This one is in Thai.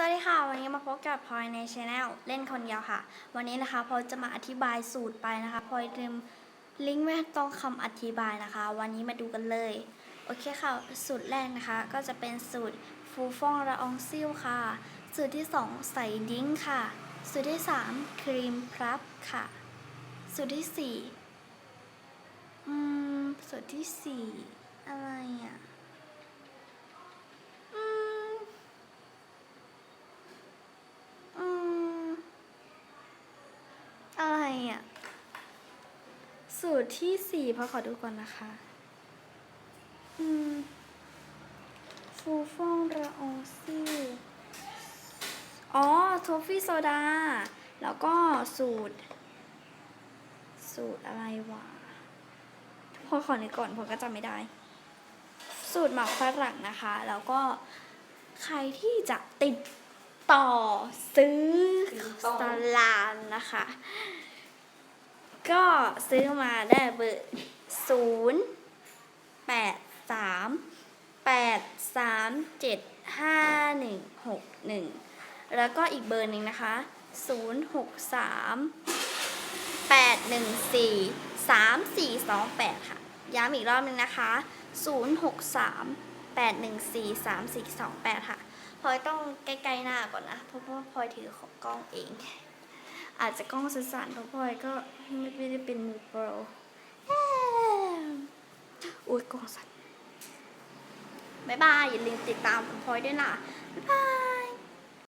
สวัสดีค่ะ วันนี้มาพบกับพลอยในช anel เล่นคนเดียวค่ะ วันนี้นะคะพลอยจะมาอธิบายสูตรไปนะคะพลอยเตรียมลิงก์ไว้ตรงคำอธิบายนะคะ วันนี้มาดูกันเลย โอเคค่ะ สูตรแรกนะคะ ก็จะเป็นสูตรฟูฟ่องละอองซิลค่ะ สูตรที่ 2 ใส่ดิ้งค่ะ สูตรที่ 3 ครีมพลับค่ะ สูตรที่4อืมสูตรที่ 4 อะไรอะม อืม อะไรอะ สูตรที่สี่พอขอดูก่อนนะคะ อืม ฟูฟ่องระอองซิลอ๋อโทฟี่โซดา แล้วก็สูตร สูตรอะไรวะ พอขอนึกก่อนผมก็จำไม่ได้ สูตรหมักฝรั่งนะคะ แล้วก็ใครที่จะติดต่อซื้อสลามนะคะ ก็ซื้อมาได้เบอร์ศูนย์แปดสามแปดสามเจ็ดห้าหนึ่งหกหนึ่งแล้วก็อีกเบอร์หนึ่งนะคะศูนย์หกสามแปดหนึ่งสี่สามสี่สองแปดค่ะ ย้ำอีกรอบหนึ่งนะคะศูนย์หกสามแปดหนึ่งสี่สามสี่สองแปดค่ะพลอยต้องใกล้ๆหน้าก่อนนะ เพราะว่าพลอยถือของกล้องเอง อาจจะกล้องสั่นๆเพราะพลอยก็ไม่ได้เป็นมือโปรอุ้ยกล้องสั่นบ๊ายบายอย่าลืมติดตามพลอยด้วยนะบ๊ายบาย